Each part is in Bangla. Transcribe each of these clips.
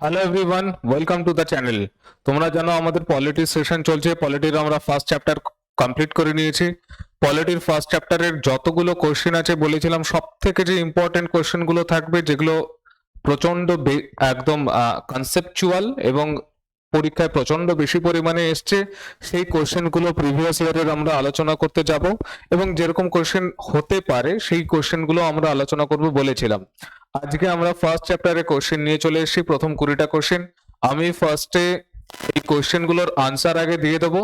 Hello everyone welcome to the channel তোমরা জানো আমাদের পলিটির সেশন চলছে। পলিটির আমরা ফার্স্ট চ্যাপ্টার কমপ্লিট করে নিয়েছি। পলিটির ফার্স্ট চ্যাপ্টারের যতগুলো কোশ্চেন আছে বলেছিলাম সব থেকে যে ইম্পর্টেন্ট কোশ্চেনগুলো থাকবে, যেগুলো প্রচণ্ড একদম কনসেপচুয়াল এবং পরীক্ষায় প্রচণ্ড বেশি পরিমাণে এসছে, সেই কোশ্চেনগুলো প্রিভিয়াস ইয়ারের আমরা আলোচনা করতে যাব এবং যেরকম কোশ্চেন হতে পারে, সেই কোশ্চেনগুলো আমরা আলোচনা করব বলেছিলাম। আজকে আমরা ফার্স্ট চ্যাপ্টারে কোশ্চেন নিয়ে চলে এসেছি। প্রথম কুড়িটা কোশ্চেন আমি ফার্স্টে এই কোশ্চেনগুলোর আনসার আগে দিয়ে দেবো।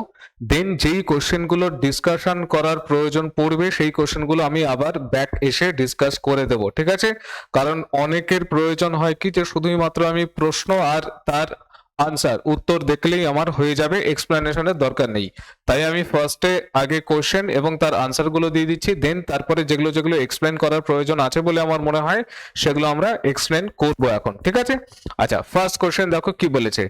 দেন যেই কোশ্চেনগুলোর ডিসকাশন করার প্রয়োজন পড়বে, সেই কোশ্চেনগুলো আমি আবার ব্যাক এসে ডিসকাস করে দেব, ঠিক আছে? কারণ অনেকের প্রয়োজন হয় কি? যে শুধুমাত্র আমি প্রশ্ন আর তার আনসার উত্তর দেখলেই আমার হয়ে যাবে এক্সপ্লেনেশনের দরকার নেই। তাই আমি ফার্স্টে আগে কোশ্চেন এবং তার আনসারগুলো দিয়ে দিচ্ছি দেন তারপরে যেগুলো যেগুলো এক্সপ্লেন করার প্রয়োজন আছে বলে আমার মনে হয়, সেগুলো আমরা এক্সপ্লেন করব এখন, ঠিক আছে? আচ্ছা ফার্স্ট কোশ্চেন দেখো কি বলেছে।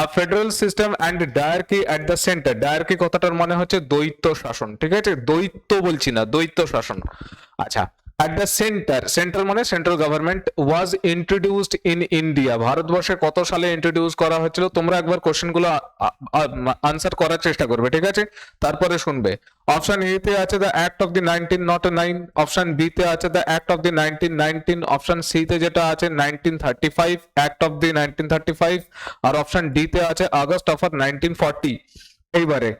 A federal system and diarchy at the centre diarchy কথাটার মানে হচ্ছে দ্বৈত শাসন, ঠিক আছে? দ্বৈত বলছি না দ্বৈত শাসন। আচ্ছা অ্যাট দ্য সেন্টার সেন্টার মানে central government was introduced in India ভারতবর্ষে কত সালে ইন্ট্রোডিউস করা হয়েছিল? তোমরা একবার কোশ্চেনগুলো আনসার করার চেষ্টা করবে, ঠিক আছে? তারপরে শুনবে। অপশন এ তে আছে the act of the nineteen nought nine option B তে আছে the act of the nineteen nineteen option C তে যেটা আছে nineteen thirty five act of the nineteen thirty five R option D তে আছে আগস্ট অফ নাইনটিন ফর্টি এইবারে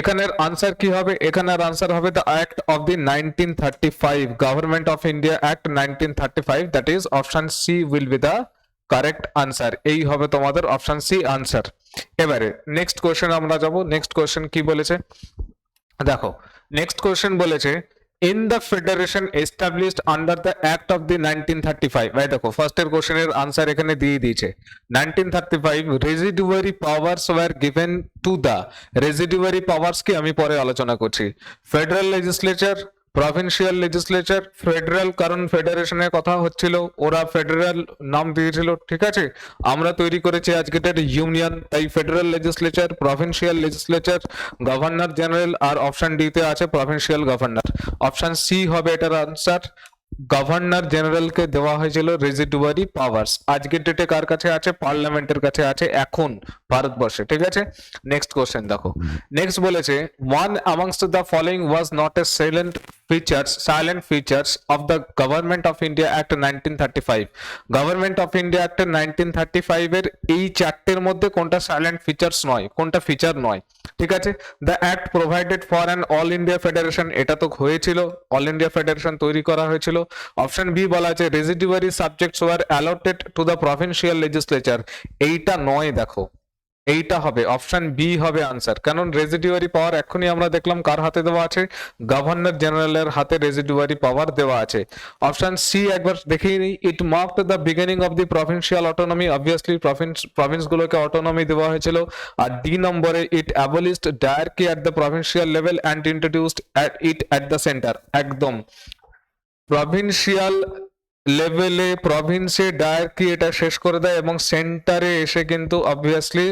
এখানের আনসার কি হবে? এখানের আনসার হবে the act of the nineteen thirty five government of India act nineteen thirty five that is option C will be the correct answer এই হবে তোমাদের অপশন সি আনসার এবারে নেক্সট কোয়েশ্চেন আমরা যাব। নেক্সট কোয়েশ্চেন কি বলেছে? দেখো নেক্সট কোয়েশ্চেন বলেছে in the federation established under the act of the nineteen thirty five ভাই দেখো ফার্স্টের কোশ্চেনের আনসার এখানে দিয়ে দিয়েছে। Nineteen thirty five residuary powers were given to the residuary powers কি আমি পরে আলোচনা করছি। Federal legislature provincial legislature federal কারণ ফেডারেশনের কথা হচ্ছিল ওরা ফেডারেল নাম দিয়েছিল ঠিক আছে? আমরা তৈরি করেছি আজকের ইউনিয়ন তাই federal legislature provincial legislature governor general আর অপশন ডি তে আছে প্রভিন্সিয়াল গভর্নর অপশন সি হবে এটার আনসার গভর্নর জেনারেলকে দেওয়া হয়েছিল রেজিডুয়ারি পাওয়ার্স আজকের ডেটে কার কাছে আছে? পার্লামেন্টের কাছে আছে এখন ভারতবর্ষে ঠিক আছে? নেক্সট কোশ্চেন দেখো। নেক্সট বলেছে one amongst the following was not a salient the government of India act nineteen thirty five government of India act nineteen thirty five এর এই চারটের মধ্যে কোনটা সাইলেন্ট ফিচার্স নয়, কোনটা ফিচার নয়, ঠিক আছে? The act provided for an all India federation এটা তো হয়েছিল অল ইন্ডিয়া ফেডারেশন তৈরি করা হয়েছিল। অপশন বি বলা আছে residuary subjects were allotted to the provincial legislature এইটা নয় দেখো। এইটা হবে অপশন বি হবে আনসার কারণ রেজিডিউয়ারি পাওয়ার এখনই আমরা দেখলাম কার হাতে দেওয়া আছে? গভর্নর জেনারেলের হাতে রেজিডিউয়ারি পাওয়ার দেওয়া আছে। অপশন সি একবার দেখিয়ে নিই it marked the beginning of the provincial autonomy obviously province প্রভিন্সগুলোকে autonomy দেওয়া হয়েছিল। আর ডি নম্বরে it abolished diarchy at the provincial level and introduced at it at the centre একদম। প্রভিন্সিয়াল লেভেলে প্রভিন্সে ডায়ারকি এটা শেষ করে দেয় এবং সেন্টারে এসে কিন্তু অবভিয়াসলি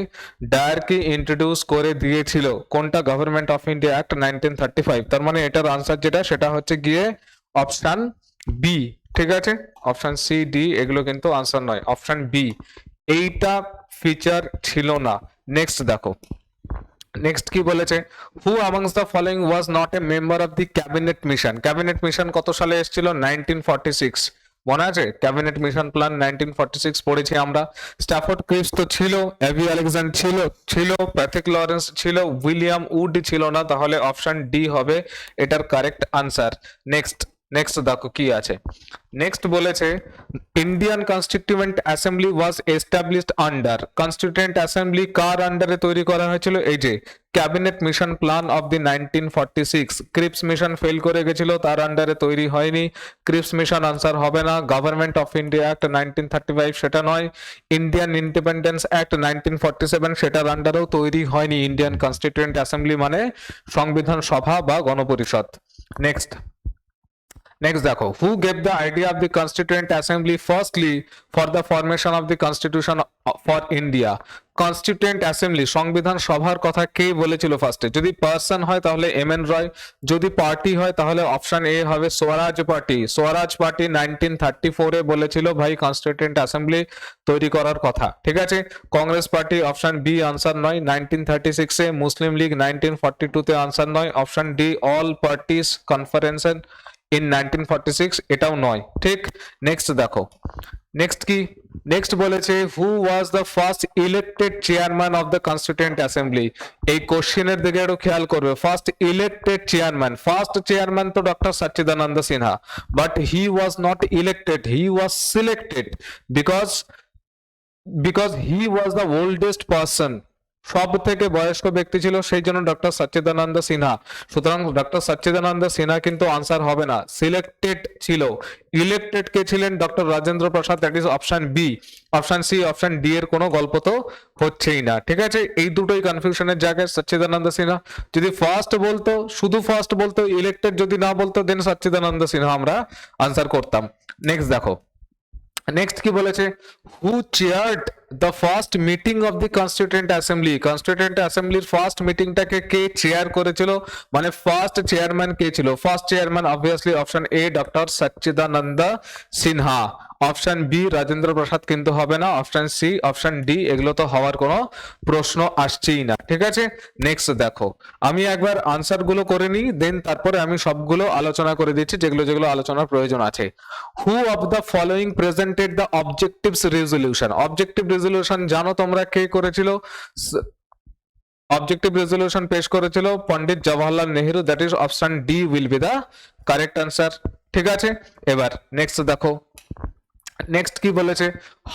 ডায়ারকি ইন্ট্রোডিউস করে দিয়েছিল। কোনটা? Government of India act nineteen thirty five তার মানে এটার আনসার যেটা, সেটা হচ্ছে গিয়ে অপশান বি ঠিক আছে? অপশান সি ডি এগুলো কিন্তু আনসার নয়। অপশান বি এইটা ফিচার ছিল না। নেক্সট দেখো। নেক্সট কি বলেছে? Who amongst the following was not a member of the cabinet mission cabinet mission কত সালে এসেছিল? নাইনটিন ফর্টি সিক্স মনে আছে? Cabinet mission plan nineteen forty six পড়েছি আমরা। স্ট্যাফোর্ড ক্রিপস তো ছিল এভি আলেকজান্ড ছিল ছিল প্যাথিক লরেন্স ছিল উইলিয়াম উড ছিল না, তাহলে অপশন ডি হবে। এটার কারেক্ট আনসার নেক্সট নেক্সট দেখো কি আছে। নেক্সট বলেছে Indian constituent assembly was established under constituent assembly কার আন্ডারে তৈরি করা হয়েছিল? এই যে cabinet mission plan of the nineteen forty six Cripps mission fail করে গেছিল, তার আন্ডারে তৈরি হয়নি। ক্রিপস মিশন আনসার হবে না। Government of India act nineteen thirty five সেটা নয়। Indian independence act nineteen forty seven সেটার আন্ডারেও তৈরি হয়নি। ইন্ডিয়ান কনস্টিটিউয়েন্ট অ্যাসেম্বলি মানে সংবিধান সভা বা গণপরিষদ। নেক্সট নেক্সট দেখো who gave the idea of the constituent assembly firstly for the formation of the constitution for India constituent assembly সংবিধান সভার কথা কে বলেছিল ফার্স্টে যদি পার্সন হয় তাহলে এম এন রয় যদি পার্টি হয় তাহলে অপশন এ হবে Swaraj party Swaraj party nineteen thirty ফোরে বলেছিল ভাই কনস্টিটিউয়েন্ট অ্যাসেম্বলি তৈরি করার কথা, ঠিক আছে? Congress party option B answer নয় নাইনটিন থার্টি সিক্সে মুসলিম লীগ নাইনটিন ফর্টি টুতে আনসার নয় option D all parties conference in nineteen six এটাও নয়, ঠিক? নেক্সট দেখো। নেক্সট কি? নেক্সট বলেছে who was the first elected chairman of the constituent assembly এই কোশ্চেনের দিকে একটু খেয়াল করবে। First elected chairman first chairman তো doctor Sachchidananda Sinha but he was not elected he was selected because because he was the oldest person সব থেকে বয়স্ক ব্যক্তি ছিল সেই জন্য ডক্টর সচ্চিদানন্দ সিনহা। সুতরাং ডক্টর সচ্চিদানন্দ সিনহা কিন্তু আনসার হবে না। সিলেক্টেড ছিল। ইলেক্টেড কে ছিলেন doctor Rajendra Prasad that is option B option C option D এর কোনো গল্প তো হচ্ছেই না। ঠিক আছে? এই দুটোই কনফিউশনের জায়গায় সচ্চিদানন্দ সিনহা। যদি ফার্স্ট বলতো, শুধু ফার্স্ট বলতো ইলেক্টেড যদি না বলতো দেন সচ্চিদানন্দ সিনহা আমরা আনসার করতাম। নেক্সট দেখো। নেক্সট কি বলেছে? Who chaired the first meeting of the constituent assembly constituent অ্যাসেম্বলির first মিটিংটাকে কে চেয়ার করেছিল? মানে ফার্স্ট চেয়ারম্যান কে ছিল? First chairman obviously option A doctor Sachchidananda Sinha option B Rajendra Prasad কিন্তু হবে না। অপশন সি অপশন ডি এগুলো তো হওয়ার কোনো প্রশ্ন আসছেই না। ঠিক আছে? নেক্সট দেখো। আমি একবার আনসারগুলো করে নিই দেন তারপরে আমি সবগুলো আলোচনা করে দিচ্ছি, যেগুলো যেগুলো আলোচনার প্রয়োজন আছে। Who of the following presented the objectives resolution objective resolution জানো তোমরা কে করেছিল? অবজেক্টিভ রেজলিউশন পেশ করেছিল Pandit Jawaharlal Nehru that is option D will be the correct answer ঠিক আছে? এবার নেক্সট দেখো। নেক্সট কি বলেছে?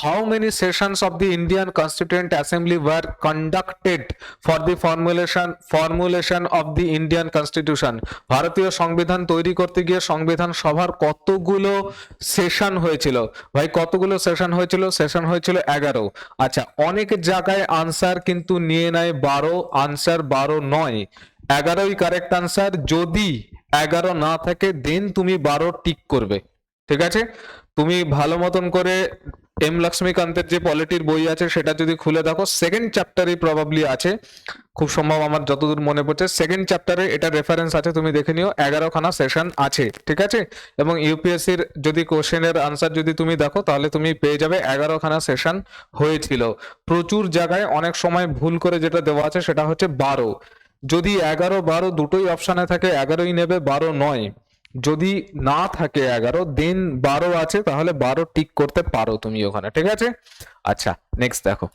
How many sessions of the Indian constituent assembly were conducted for the formulation formulation of the Indian constitution ভারতীয় সংবিধান তৈরি করতে গিয়ে সংবিধান সভার কতগুলো সেশন হয়েছিল? ভাই, কতগুলো সেশন হয়েছিল? সেশন হয়েছিল এগারো। আচ্ছা অনেক জায়গায় আনসার কিন্তু নিয়ে নেয় বারো আনসার বারো নয়। এগারোই কারেক্ট আনসার যদি এগারো না থাকে দেন তুমি বারো টিক করবে। ঠিক আছে? তুমি ভালো মতন করে এম লক্ষ্মীকান্তের যে পলিটির বই আছে, সেটা যদি খুলে দেখো সেকেন্ড চ্যাপ্টারে প্রবাবলি আছে। খুব সম্ভব আমার যতদূর মনে পড়ছে সেকেন্ড চ্যাপ্টারে এটা রেফারেন্স আছে, তুমি দেখে নিও, এগারোখানা সেশন আছে, ঠিক আছে? এবং ইউপিএসসির যদি কোশ্চেনের আনসার যদি তুমি দেখো, তাহলে তুমি পেয়ে যাবে এগারোখানা সেশন হয়েছিল। প্রচুর জায়গায় অনেক সময় ভুল করে যেটা দেওয়া আছে, সেটা হচ্ছে বারো। যদি এগারো বারো দুটোই অপশানে থাকে, এগারোই নেবে, বারো নয়। যদি না থাকে এগারো, দেন বারো আছে, তাহলে বারো টিক করতে পারো তুমি ওখানে, ঠিক আছে? আচ্ছা নেক্সট দেখো।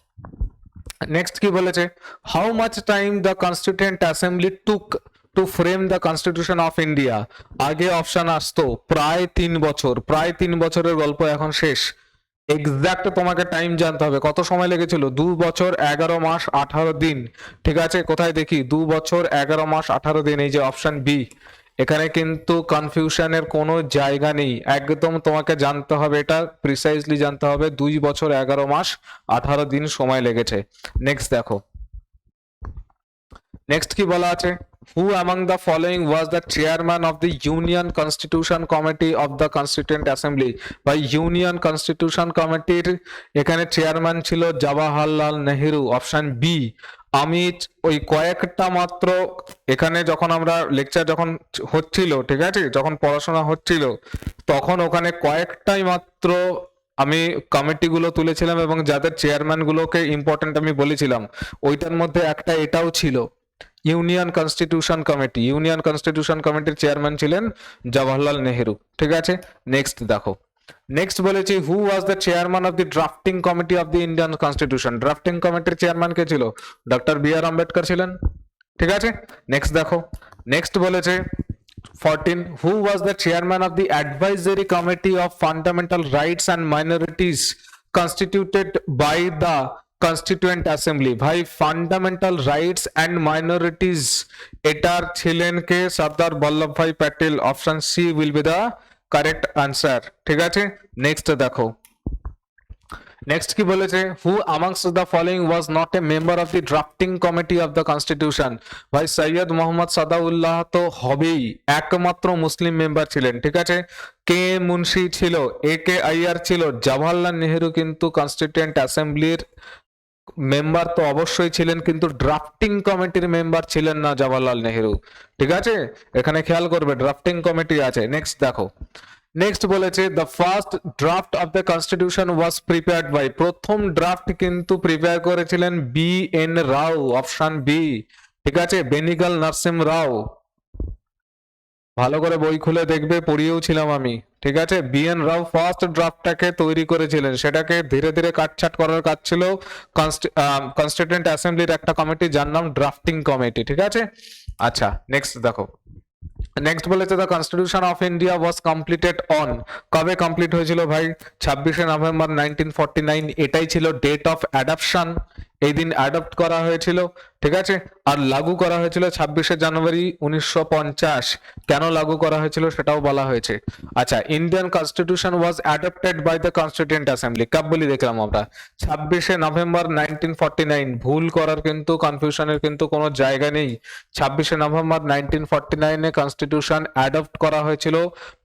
নেক্সট কি বলেছে? How much time the constituent assembly took to frame the constitution of India আগে অপশন আসতো, প্রায় তিন বছর, প্রায় তিন বছরের গল্প এখন শেষ। এক্সাক্ট তোমাকে টাইম জানতে হবে, কত সময় লেগেছিল? দু বছর, এগারো মাস, আঠারো দিন, ঠিক আছে? কোথায় দেখি? দু বছর, এগারো মাস, আঠারো দিন, এই যে অপশন বি এখানে কিন্তু কনফিউশনের কোনো জায়গা নেই। একদম তোমাকে জানতে হবে এটা প্রিসাইজলি জানতে হবে, দুই বছর, এগারো মাস, আঠারো দিন সময় লেগেছে। নেক্সট দেখো। নেক্সট কি বলা আছে? Who among the following was the chairman of the union constitution committee of the constituent assembly বা ইউনিয়ন কনস্টিটিউশন কমিটির এখানে চেয়ারম্যান ছিল জওয়াহরলাল নেহেরু অপশন বি আমি ওই কয়েকটা মাত্র এখানে যখন আমরা লেকচার যখন হচ্ছিল, ঠিক আছে? যখন পড়াশোনা হচ্ছিল, তখন ওখানে কয়েকটাই মাত্র আমি কমিটিগুলো তুলেছিলাম এবং যাদের চেয়ারম্যান গুলোকে ইম্পর্টেন্ট আমি বলেছিলাম, ওইটার মধ্যে একটা এটাও ছিল। Union constitution committee. Union constitution কমিটির চেয়ারম্যান ছিলেন জওয়াহরলাল নেহেরু। ঠিক আছে? নেক্সট দেখো। নেক্সট বলেছি who was the chairman of the drafting committee of the Indian constitution drafting কমিটির চেয়ারম্যান কে ছিল? ডক্টর বি আর আম্বেদকর ছিলেন। ঠিক আছে? নেক্সট দেখো। নেক্সট বলেছে 14 who was the chairman of the advisory committee of fundamental rights and minorities constituted by the constituent assembly ভাই ফান্ডামেন্টাল রাইটস অ্যান্ড মাইনরিটিজ এটার ছিলেন কে? Sardar Vallabhbhai Patel option C will be the correct answer ঠিক আছে? নেক্সট দেখো। নেক্সট কি বলেছে? Who amongst the following was not a member of the drafting committee of the constitution ভাই, সৈয়দ মোহাম্মদ সাদাউল্লাহ তো হবেই। একমাত্র মুসলিম মেম্বার ছিলেন। ঠিক আছে? কে মুন্সি ছিল? এ কে আইয়ার ছিল? জওয়াহরলাল নেহেরু কিন্তু কনস্টিটিউয়েন্ট অ্যাসেম্বলির মেম্বার তো অবশ্যই ছিলেন, কিন্তু ড্রাফটিং কমিটির মেম্বার ছিলেন না জওয়াহরলাল নেহেরু। ঠিক আছে? এখানে খেয়াল করবে ড্রাফটিং কমিটি আছে। নেক্সট দেখো। নেক্সট বলেছে the first draft of the constitution was prepared by প্রথম ড্রাফট কিন্তু প্রিপেয়ার করেছিলেন B N Rau option B ঠিক আছে? বেনিগাল নারসিম রাও ভালো করে বই খুলে দেখবে, পড়িয়েও ছিলাম আমি। ঠিক আছে? বিএন রাও ফার্স্ট ড্রাফটটাকে তৈরি করেছিলেন। সেটাকে ধীরে ধীরে কাটছাট করার কাজ ছিল। কনস্টিটিউয়েন্ট অ্যাসেম্বলির একটা কমিটি যার নাম ড্রাফটিং কমিটি ঠিক আছে? আচ্ছা নেক্সট দেখো। নেক্সট বলেছে the constitution of India was completed on কবে কমপ্লিট হয়েছিল ভাই? ছাব্বিশে নভেম্বর নাইনটিন ফর্টি নাইন এটাই ছিল ডেট অফ অ্যাডাপশন এই দিন অ্যাডপ্ট করা হয়েছিল, ঠিক আছে? আর লাগু করা হয়েছিল ছাব্বিশে জানুয়ারি উনিশশো পঞ্চাশ। কেন লাগু করা হয়েছিল সেটাও বলা হয়েছে। আচ্ছা Indian constitution was adopted by the constituent assembly cup বলি দেখলাম আমরা। ছাব্বিশে নভেম্বর নাইনটিন নাইন ভুল করার কিন্তু কনফিউশনের কিন্তু কোনো জায়গা নেই। ছাব্বিশে নভেম্বর নাইনটিন ফর্টি নাইনে কনস্টিটিউশন অ্যাডপ্ট করা হয়েছিল।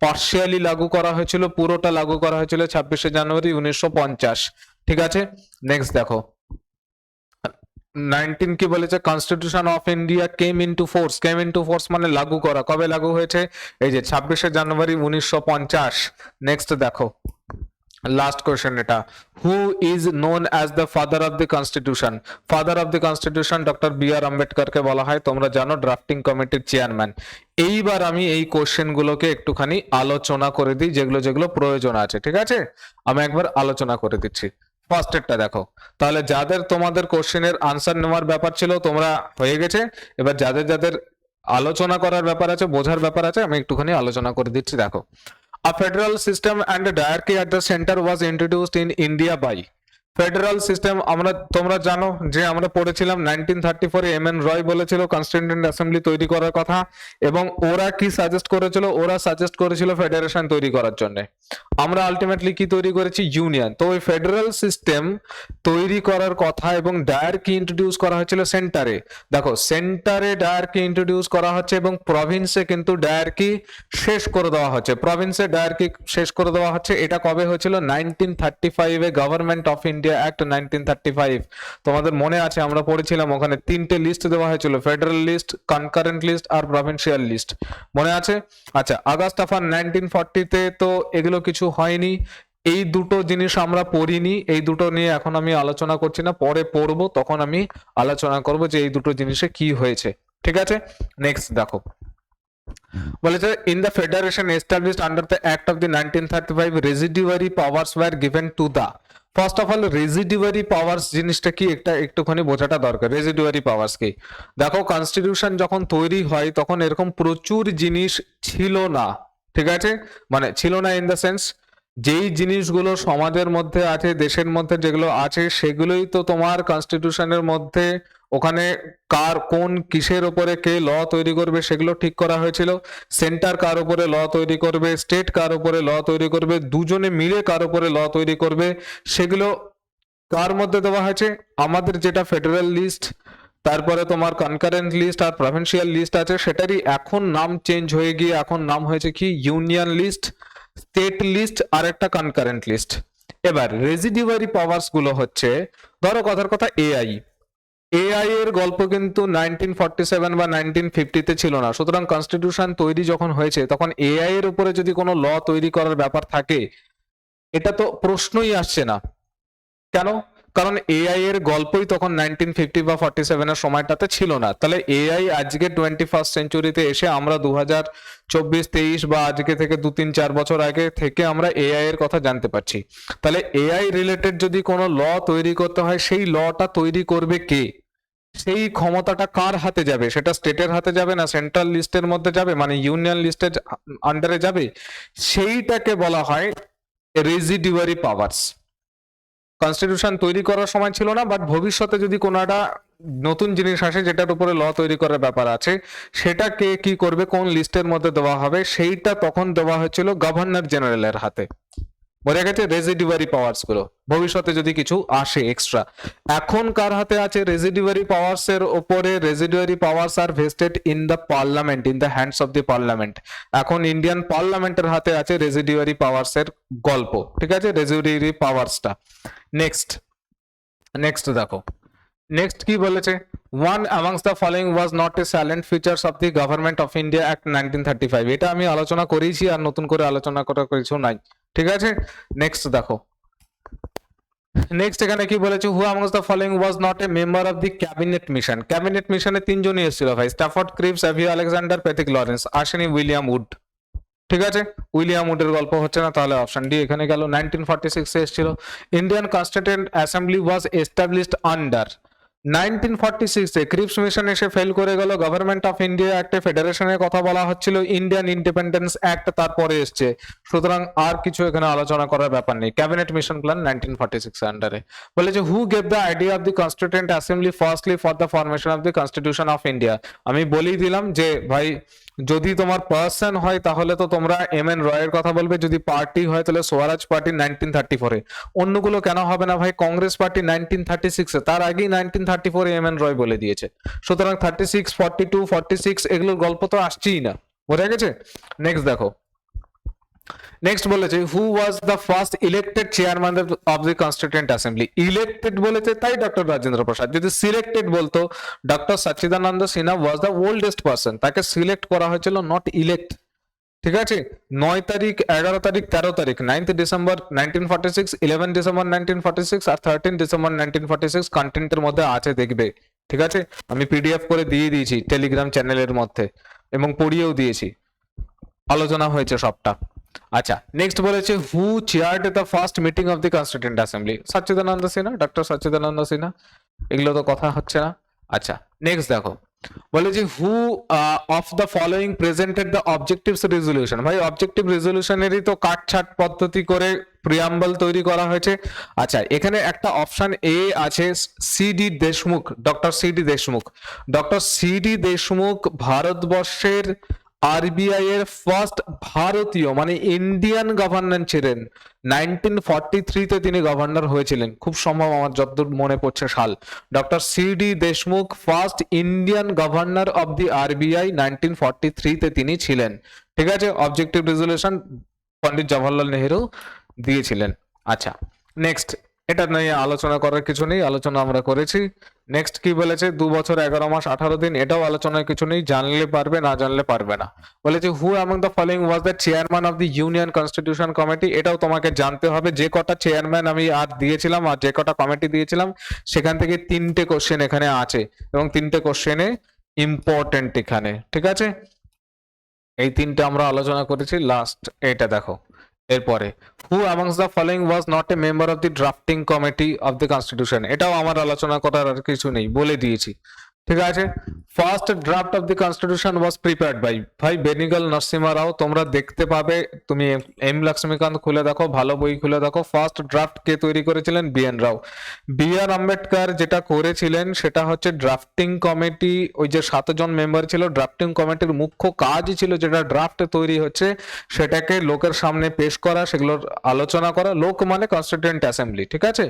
পার্শিয়ালি লাগু করা হয়েছিল, পুরোটা লাগু করা হয়েছিল ছাব্বিশে জানুয়ারি উনিশশো পঞ্চাশ। ঠিক আছে? নেক্সট দেখো। নাইনটিন কি বলেছে? Constitution of India came into force came into force মানে লাগু করা। কবে লাগু হয়েছে? এই যে ছাব্বিশে জানুয়ারি উনিশশো পঞ্চাশ। নেক্সট দেখো। লাস্ট কোয়েশ্চেন এটা। Who is known as the father of the constitution father of the constitution doctor B R আম্বেদকরকে বলা হয়। তোমরা জানো ড্রাফটিং কমিটির চেয়ারম্যান এইবার আমি এই কোশ্চেন গুলোকে একটুখানি আলোচনা করে দিই, যেগুলো যেগুলো প্রয়োজন আছে। ঠিক আছে? আমি একবার আলোচনা করে দিচ্ছি। ফার্স্ট এরটা দেখো। তাহলে যাদের তোমাদের কোশ্চেনের আনসার নেওয়ার ব্যাপার ছিল, তোমরা হয়ে গেছে। এবার যাদের যাদের আলোচনা করার ব্যাপার আছে, বোঝার ব্যাপার আছে, আমি একটুখানি আলোচনা করে দিচ্ছি, দেখো। A federal system and diarchy at the centre was introduced in India by federal system, আমরা, তোমরা জানো যে আমরা পড়েছিলাম nineteen thirty four M N Roy বলেছিল কনস্টিটিউন্ট অ্যাসেম্বলি তৈরি করার কথা এবং ওরা কি সাজেস্ট করেছিল? ওরা সাজেস্ট করেছিল ফেডারেশন তৈরি করার জন্য। আমরা আলটিমেটলি কি তৈরি করেছি? ইউনিয়ন তো ওই ফেডারেল সিস্টেম তৈরি করার কথা এবং ডায়ার কি ইন্ট্রোডিউস করা হয়েছিল? সেন্টারে দেখো সেন্টারে ডায়ার কি ইন্ট্রোডিউস করা হচ্ছে এবং প্রভিন্সে কিন্তু ডায়ার কি শেষ করে দেওয়া হচ্ছে। প্রভিন্সে ডায়ার কি শেষ করে দেওয়া হচ্ছে? এটা কবে হয়েছিল? নাইনটিন থার্টি ফাইভে government of India act nineteen thirty five তোমাদের মনে আছে, আমরা পড়েছিলাম, ওখানে তিনটে লিস্ট দেওয়া হয়েছিল ফেডারেল লিস্ট কনকারেন্ট লিস্ট আর প্রভিন্সিয়াল লিস্ট মনে আছে? আচ্ছা আগস্ট অফার নাইনটিন ফর্টিতে তো এগুলো কিছু হয়নি। এই দুটো জিনিস আমরা পড়িনি, এই দুটো নিয়ে এখন আমি আলোচনা করছি না। পরে পড়ব, তখন আমি আলোচনা করব যে এই দুটো জিনিসে কি হয়েছে। ঠিক আছে? নেক্সট দেখো। বলেছে in the federation established under the act of the nineteen thirty five residuary powers were given to the first of all residuary powers জিনিসটা কি? একটা একটুখানি বোঝাটা দরকার। রেজিডিউয়ারি পাওয়ার্স কি? দেখো কনস্টিটিউশন যখন তৈরি হয়, তখন এরকম প্রচুর জিনিস ছিল না। ঠিক আছে? মানে ছিল না ইন দ্য সেন্স যেই জিনিসগুলো সমাজের মধ্যে আছে, দেশের মধ্যে যেগুলো আছে, সেগুলোই তো তোমার কনস্টিটিউশনের মধ্যে ওখানে কার কোন কিসের উপরে কে ল তৈরি করবে সেগুলো ঠিক করা হয়েছিল। সেন্টার কার উপরে ল তৈরি করবে, স্টেট কার উপরে ল তৈরি করবে, দুজনে মিলে কার উপরে ল তৈরি করবে, সেগুলো কার মধ্যে দেওয়া হয়েছে? আমাদের যেটা ফেডারেল লিস্ট তারপরে তোমার কনকারেন্ট লিস্ট আর প্রভিন্সিয়াল লিস্ট আছে, সেটারই এখন নাম চেঞ্জ হয়ে গিয়ে এখন নাম হয়েছে কি? ইউনিয়ন লিস্ট স্টেট লিস্ট আর একটা কনকারেন্ট লিস্ট এবার রেজিডিউয়ারি পাওয়ার্সগুলো হচ্ছে, ধরো কথার কথা এআই এআই এর গল্প কিন্তু নাইনটিন ফর্টি সেভেন বা নাইনটিন ফিফটিতে ছিল না। সুতরাং কনস্টিটিউশন তৈরি যখন হয়েছে, তখন এআই এর উপরে যদি কোনো ল তৈরি করার ব্যাপার থাকে, এটা তো প্রশ্নই আসছে না। কেন? কারণ এআই এর গল্পই তখন নাইনটিন ফিফটি বা ফর্টি সেভেনের সময়টাতে ছিল না। তাহলে এআই আজকে টোয়েন্টি ফার্স্ট সেঞ্চুরিতে এসে আমরা দু হাজার চব্বিশ তেইশ বা আজকে থেকে দু তিন চার বছর আগে থেকে আমরা এআই এর কথা জানতে পারছি। তাহলে এআই রিলেটেড যদি কোনো ল তৈরি করতে হয়, সেই লটা তৈরি করবে কে? সেই ক্ষমতাটা কার হাতে যাবে? সেটা স্টেটের হাতে যাবে না সেন্ট্রাল লিস্টের মধ্যে যাবে? মানে ইউনিয়ন লিস্টের আন্ডারে যাবে? সেইটাকে বলা হয় রেজিডিউয়ারি পাওয়ার্স কনস্টিটিউশন তৈরি করার সময় ছিল না বাট ভবিষ্যতে যদি কোনো একটা নতুন জিনিস আসে, যেটার উপরে ল তৈরি করার ব্যাপার আছে, সেটা কে কি করবে, কোন লিস্টের মধ্যে দেওয়া হবে, সেইটা তখন দেওয়া হয়েছিল গভর্নর জেনারেলের হাতে। বোঝা গেছে রেজিডিভারি পাওয়ার্সগুলো। ভবিষ্যতে যদি কিছু আসে এক্সট্রা এখন কার হাতে আছে রেজিডিভারি পাওয়ার্স এর উপরে residuary powers are vested in the parliament in the hands of the parliament এখন ইন্ডিয়ান পার্লামেন্টের হাতে আছে রেজিডিভারি পাওয়ার্স এর গল্প, ঠিক আছে? রেজিডিভারি পাওয়ার্সটা নেক্সট নেক্সট দেখো। নেক্সট কি বলেছে? One amongst the following was not a salient features of the government of India act nineteen thirty five এটা আমি আলোচনা করেছি আর নতুন করে আলোচনা করার কিছু নাই। ঠিক আছে? নেক্সট দেখো। নেক্সট এখানে কি বলেছে? Who amongst the following was not a member of the cabinet mission cabinet মিশনে তিনজনই এসেছিল ভাই। Stafford Cripps A V Alexander Pethick Lawrence আসেনি উইলিয়াম উড ঠিক আছে? উইলিয়াম উডের গল্প হচ্ছে না, তাহলে অপশন ডি এখানে গেল। নাইনটিন ফর্টি সিক্সে এসেছিল। Indian constituent assembly was established under nineteen forty সিক্সে ক্রিপস মিশন এসে ফেল করে গেল। গভর্নমেন্ট অফ ইন্ডিয়া একটা ফেডারেশনের কথা বলা হচ্ছিল। ইন্ডিয়ান ইন্ডিপেন্ডেন্স অ্যাক্ট তারপরে এসছে। সুতরাং আর কিছু এখানে আলোচনা করার ব্যাপার নেই। Cabinet mission plan nineteen forty six আন্ডারে বলেছে who gave the idea of the constituent assembly firstly for the formation of the constitution of India আমি বলেই দিলাম যে, ভাই যদি তোমার পার্সন হয়, তাহলে তো তোমরা এম এন রয়ের কথা বলবে। যদি পার্টি হয়, তাহলে স্বরাজ পার্টি নাইনটিন থার্টি ফোরে অন্যগুলো কেন হবে না ভাই? কংগ্রেস পার্টি নাইনটিন থার্টি সিক্সে তার আগেই নাইনটিন থার্টি ফোরে এম এন রয় বলে দিয়েছে। সুতরাং thirty six forty two forty six এগুলোর গল্প তো আসছেই না। বোঝা গেছে? নেক্সট দেখো। নেক্সট বলেছে who was the first elected chairman of the constituent assembly elected বলেছে তাই ডক্টর রাজেন্দ্র প্রসাদ যদি সিলেক্টেড বলতো doctor Sachchidananda Sinha was the oldest person তাকে সিলেক্ট করা হয়েছিল নট ইলেক্ট ঠিক আছে? নয় তারিখ, এগারো তারিখ, তেরো তারিখ ninth December nineteen forty six eleven December nineteen forty six আর thirteen December nineteen forty six কন্টেন্টের মধ্যে আছে, দেখবে। ঠিক আছে? আমি পিডিএফ করে দিয়ে দিয়েছি টেলিগ্রাম চ্যানেলের মধ্যে এবং পড়িয়েও দিয়েছি। আলোচনা হয়েছে সবটা। আচ্ছা নেক্সট বলেছে who chaired the first meeting of the constituent assembly Sachchidananda Sinha doctor Sachchidananda Sinha, এগুলো তো কথা হচ্ছে না। আচ্ছা নেক্সট দেখো, বলেছে who of the following presented the objectives resolution ভাই অবজেক্টিভ রেজলিউশনেরই তো কাটছাট পদ্ধতি করে প্রিয়াম্বল তৈরি করা হয়েছে। আচ্ছা এখানে একটা অপশন এ আছে C D Deshmukh doctor C D Deshmukh. Doctor C D Deshmukh ভারতবর্ষের আরবিআই এর ফার্স্ট ভারতীয় মানে ইন্ডিয়ান গভর্নর ছিলেন। নাইনটিন ফর্টি থ্রিতে তিনি গভর্নর হয়েছিলেন। খুব সম্ভব আমার যতদূর মনে পড়ছে সাল। Doctor C D Deshmukh first Indian governor of the RBI nineteen forty থ্রিতে তিনি ছিলেন। ঠিক আছে? অবজেক্টিভ রেজলিউশন পন্ডিত জওয়াহরলাল নেহেরু দিয়েছিলেন। আচ্ছা নেক্সট এটা নিয়ে আলোচনা করার কিছু নেই, আলোচনা আমরা করেছি। নেক্সট কি বলেছে? দু বছর, এগারো মাস, আঠারো দিন, এটাও আলোচনার কিছু নেই। জানলে পারবে, না জানলে পারবে না। বলেছে who among the following was the chairman of the union constitution committee এটাও তোমাকে জানতে হবে। যে কটা চেয়ারম্যান আমি আর দিয়েছিলাম আর যে কটা কমিটি দিয়েছিলাম, সেখান থেকে তিনটে কোশ্চেন এখানে আছে এবং তিনটে কোশ্চেনে ইম্পর্টেন্ট এখানে। ঠিক আছে? এই তিনটে আমরা আলোচনা করেছি। লাস্ট এটা দেখো। এরপরে who amongst the following was not a member of the drafting committee of the constitution এটাও আমার আলোচনা করার আর কিছু নেই, বলে দিয়েছি। ঠিক আছে? First draft of the constitution was prepared by ভাই বেনিগাল নরসিমা রাও, তোমরা দেখতে পাবে, তুমি এম লক্ষ্মীকান্ত খুলে দেখো, ভালো বই খুলে দেখো। ফার্স্ট ড্রাফট কে তৈরি করেছিলেন B N Rau. B R Ambedkar যেটা করেছিলেন, সেটা হচ্ছে ড্রাফটিং কমিটি ওই যে সাতজন মেম্বার ছিল ড্রাফটিং কমিটির মুখ্য কাজই ছিল যেটা ড্রাফট তৈরি হচ্ছে, সেটাকে লোকের সামনে পেশ করা, সেগুলোর আলোচনা করা, লোক মানে কনস্টিটিউয়েন্ট অ্যাসেম্বলি ঠিক আছে?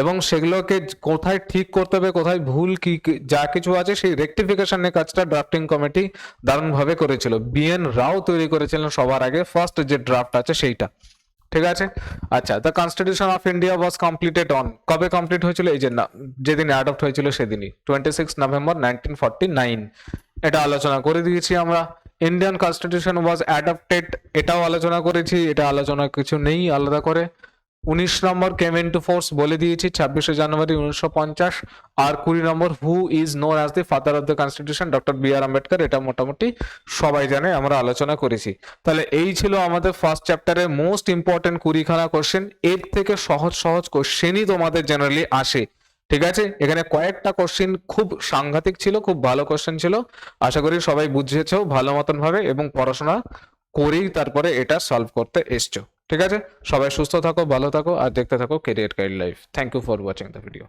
এবং সেগুলোকে কোথায় ঠিক করতে হবে, কোথায় ভুল কি, যা কিছু আছে, সেই রেকটিফিকেশনের কাজটা ড্রাফটিং কমিটি দারুণভাবে করেছিল। বিএন রাও তৈরি করেছিলেন সবার আগে ফার্স্ট যে ড্রাফট আছে সেইটা। ঠিক আছে? আচ্ছা the constitution of India was completed on কবে কমপ্লিট হয়েছিল? এই যে না, যেদিন অ্যাডপ্ট হয়েছিল সেদিনই twenty six November nineteen forty nine এটা আলোচনা করে দিয়েছি আমরা। ইন্ডিয়ান কনস্টিটিউশন ওয়াজ অ্যাডাপ্টেড এটাও আলোচনা করেছি, এটা আলোচনা কিছু নেই আলাদা করে। উনিশ নম্বর কেম টু ফোর্স বলে দিয়েছি, ছাব্বিশে জানুয়ারি উনিশশো পঞ্চাশ। আর কুড়ি নম্বর, who is known as the father of the constitution, doctor B R Ambedkar. এটা মোটামুটি সবাই জানে, আমরা আলোচনা করেছি। তাহলে এই ছিল আমাদের ফার্স্ট চ্যাপ্টারের মোস্ট ইম্পর্টেন্ট কুড়িখানা কোশ্চেন এর থেকে সহজ সহজ কোশ্চেনই তোমাদের জেনারেলি আসে। ঠিক আছে? এখানে কয়েকটা কোশ্চেন খুব সাংঘাতিক ছিল, খুব ভালো কোশ্চেন ছিল। আশা করি সবাই বুঝেছ ভালো মতন ভাবে এবং পড়াশোনা করেই তারপরে এটা সলভ করতে এসছো। ঠিক আছে? সবাই সুস্থ থাকো, ভালো থাকো, আর দেখতে থাকো career guide life thank you for watching the video